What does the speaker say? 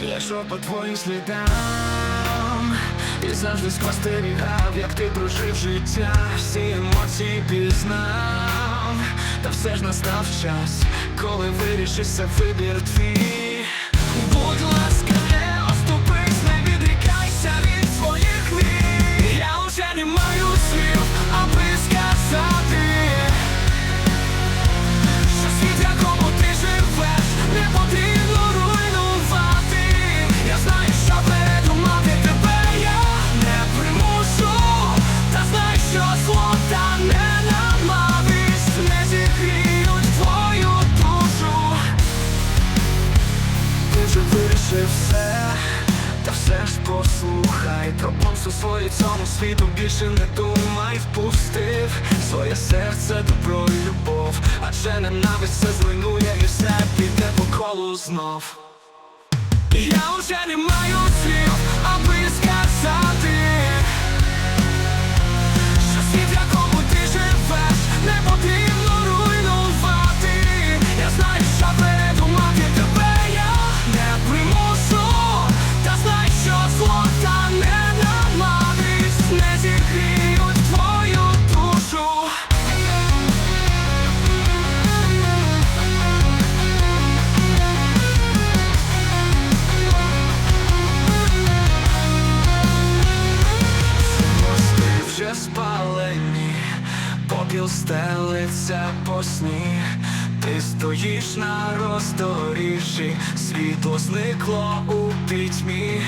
Я йшов по твоїм слідам? І завжди спостерігав, як ти прожив життя, всі емоції пізнав, та все ж настав час, коли вирішився вибір твій. Вирішив все, та все ж послухай Про помсту свою цьому світу більше не думай. Впустив своє серце, добро і любов. Адже ненависть все зруйнує і все піде по колу знов. Я уже не маю слів, аби попіл стелиться по сні. Ти стоїш на роздоріжжі, світло зникло у пітьмі.